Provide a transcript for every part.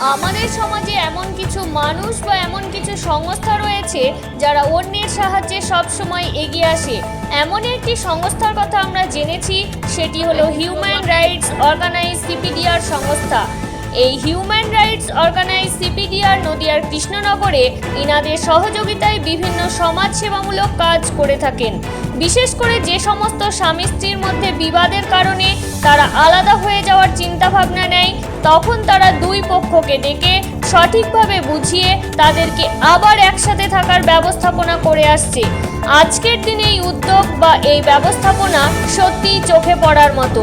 আমাদের সমাজে এমন কিছু মানুষ বা এমন কিছু সংস্থা রয়েছে যারা অন্যের সাহায্যে সবসময় এগিয়ে আসে। এমন একটি সংস্থার কথা আমরা জেনেছি, সেটি হলো হিউম্যান রাইটস অর্গানাইজ সিপিডিআর সংস্থা। এই হিউম্যান রাইটস অর্গানাইজ সিপিডিআর নদিয়ার কৃষ্ণনগরে ইনাদের সহযোগিতায় বিভিন্ন সমাজসেবামূলক কাজ করে থাকেন। বিশেষ করে যে সমস্ত স্বামী স্ত্রীর মধ্যে বিবাদের কারণে তারা আলাদা হয়ে যাওয়ার চিন্তাভাবনা নেয়, তখন তারা দুই পক্ষকে ডেকে সঠিকভাবে বুঝিয়ে তাদেরকে আবার একসাথে থাকার ব্যবস্থাপনা করে আসছে। আজকের দিনে এই উদ্যোগ বা এই ব্যবস্থাপনা সত্যিই চোখে পড়ার মতো।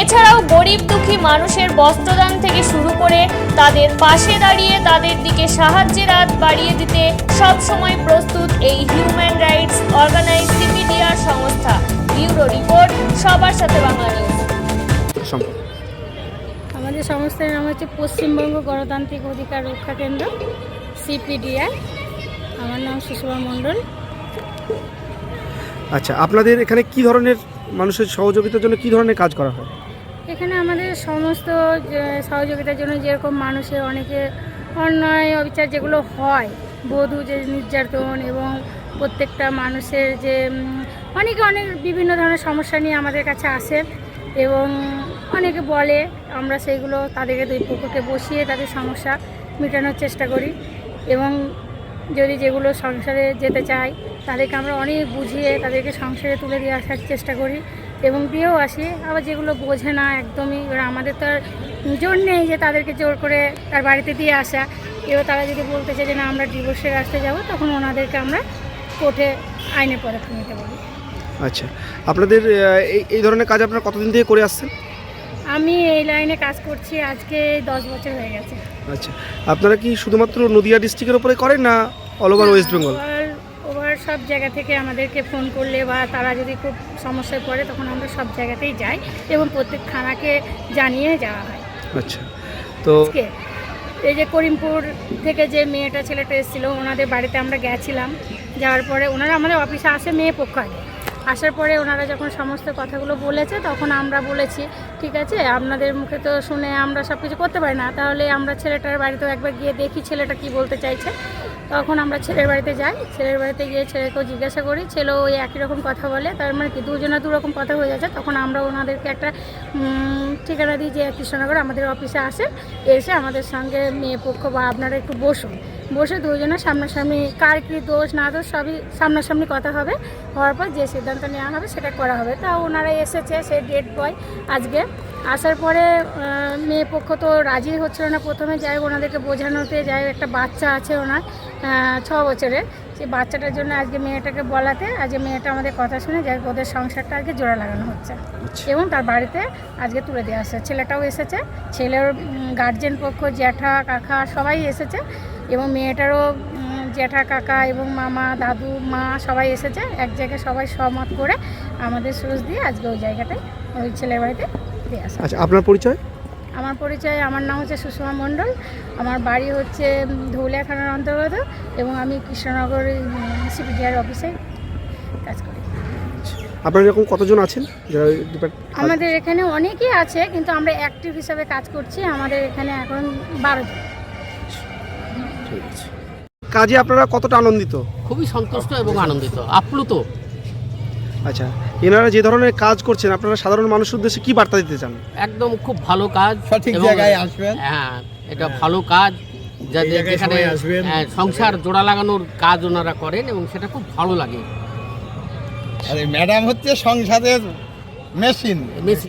এছাড়াও গরিব দুঃখী মানুষের বস্ত্রদান থেকে শুরু করে তাদের পাশে দাঁড়িয়ে তাদের দিকে সাহায্যের হাত বাড়িয়ে দিতে সবসময় প্রস্তুত এই হিউম্যান রাইটস অর্গানাইজ সিপিডিআর সংস্থা। ব্যুরো রিপোর্ট সবার সাথে বাংলা নিউজ আমাদের সংস্থার নাম হচ্ছে পশ্চিমবঙ্গ গণতান্ত্রিক অধিকার রক্ষা কেন্দ্র সিপিডিআই। আমার নাম সুষমা মণ্ডল। আচ্ছা আপনাদের এখানে কি ধরনের মানুষের সহযোগিতার জন্য কি ধরনের কাজ করা হয়? এখানে আমাদের সমস্ত সহযোগিতার জন্য যেরকম মানুষের অনেকে অন্যায়, অবিচার যেগুলো হয়, বধূ, যে, নির্যাতন এবং প্রত্যেকটা মানুষের যে অনেকে অনেক বিভিন্ন ধরনের সমস্যা নিয়ে আমাদের কাছে আসে এবং অনেকে বলে, আমরা সেইগুলো তাদেরকে দুই পক্ষকে বসিয়ে তাদের সমস্যা মেটানোর চেষ্টা করি এবং যদি যেগুলো সংসারে যেতে চায় তাদেরকে আমরা অনেক বুঝিয়ে তাদেরকে সংসারে তুলে দিয়ে আসার চেষ্টা করি এবং দিয়েও আসি। আবার যেগুলো বোঝে না একদমই এবার আমাদের তো আর জোর নেই যে তাদেরকে জোর করে তার বাড়িতে দিয়ে আসা। এবার তারা যদি বলতে চায় যে না আমরা ডিভোর্সের রাস্তায় যাব তখন ওনাদেরকে আমরা কোর্টে আইনের পদক্ষেপ নিতে বলি। আচ্ছা আপনাদের এই এই ধরনের কাজ আপনারা কতদিন থেকে করে আসছেন? আমি এই লাইনে কাজ করছি আজকে দশ বছর হয়ে গেছে। আচ্ছা আপনারা কি শুধুমাত্র নদিয়া ডিস্ট্রিক্টের উপরে করেন না all over West Bengal over সব জায়গা থেকে আমাদেরকে ফোন করলে বা তারা যদি খুব সমস্যায় পড়ে তখন আমরা সব জায়গাতেই যাই এবং প্রত্যেক থানাকে জানিয়ে যাওয়া হয়। আচ্ছা তো এই যে করিমপুর থেকে যে মেয়েটা ছেলেটা এসেছিল ওনাদের বাড়িতে আমরা গেছিলাম। যাওয়ার পরে ওনারা আমাদের অফিসে আসে মেয়ে পক্ষ আগে। আসার পরে ওনারা যখন সমস্ত কথাগুলো বলেছে, তখন আমরা বলেছি, ঠিক আছে, আপনাদের মুখে তো শুনে আমরা সব কিছু করতে পারি না। তাহলে আমরা ছেলেটার বাড়িতেও একবার গিয়ে দেখি ছেলেটা কি বলতে চাইছে। তখন আমরা ছেলের বাড়িতে যাই, ছেলের বাড়িতে গিয়ে ছেলেকেও জিজ্ঞাসা করি, ছেলেও ওই একই রকম কথা বলে, তার মানে কি দুজনে দু রকম কথা হয়ে যাচ্ছে, তখন আমরা ওনাদেরকে একটা ঠিকানা দিই যে কৃষ্ণনগর আমাদের অফিসে আসে এসে আমাদের সঙ্গে মেয়ে পক্ষ বা আপনারা একটু বসুন। বসে দুজনে সামনাসামনি কার কী দোষ, না দোষ, সবই সামনাসামনি কথা হবে। হওয়ার পর যে সিদ্ধান্ত নেওয়া হবে সেটা করা হবে। তা ওনারা এসেছে, সে ডেট বয় আজকে। আসার পরে মেয়ে পক্ষ তো রাজি হচ্ছিল না প্রথমে। যাই হোক ওনাদেরকে বোঝানোতে যাই একটা বাচ্চা আছে ওনার ছ বছরের। সেই বাচ্চাটার জন্য আজকে মেয়েটাকে বলাতে আজকে মেয়েটা আমাদের কথা শুনে যাই ওদের সংসারটা আজকে জোড়া লাগানো হচ্ছে। আচ্ছা। এবং তার বাড়িতে আজকে তুলে দেওয়া আসছে ছেলেটাও এসেছে ছেলের গার্জেন পক্ষ জ্যাঠা কাকা সবাই এসেছে। এবং মেয়েটারও জ্যাঠা কাকা এবং মামা দাদু মা সবাই এসেছে। এক জায়গায় সবাই সহমত করে আমাদের সোর্স দিয়ে আজকে ওই জায়গাটায় ওই ছেলের বাড়িতে দিয়ে আসা আচ্ছা আপনার পরিচয়? আমার পরিচয় আমার নাম হচ্ছে সুষমা মণ্ডল। আমার বাড়ি হচ্ছে উম, ধৌলিয়া থানার অন্তর্গত এবং আমি কৃষ্ণনগর সিপিডিআর অফিসে কাজ করি। আপনারা এরকম কতজন আছেন? যারা আমাদের এখানে অনেকেই আছে কিন্তু আমরা অ্যাক্টিভ হিসাবে কাজ করছি। আমাদের এখানে এখন বারো জন। ঠিক আছে। কাজে আপনারা কতটা আনন্দিত? খুবই সন্তুষ্ট এবং আনন্দিত। আপ্লুত। আচ্ছা এনারা যে ধরনের কাজ করছেন আপনারা সাধারণ মানুষের উদ্দেশ্যে কি বার্তা দিতে চান? একদম খুব ভালো কাজ সঠিক জায়গায় আসবেন। হ্যাঁ এটা ভালো কাজ যাদের জায়গায় যেখানে হ্যাঁ, সংসার জোড়া লাগানোর কাজ ওনারা করেন এবং সেটা খুব ভালো লাগে। আরে ম্যাডাম হচ্ছে সংসারের মেশিন। মেসি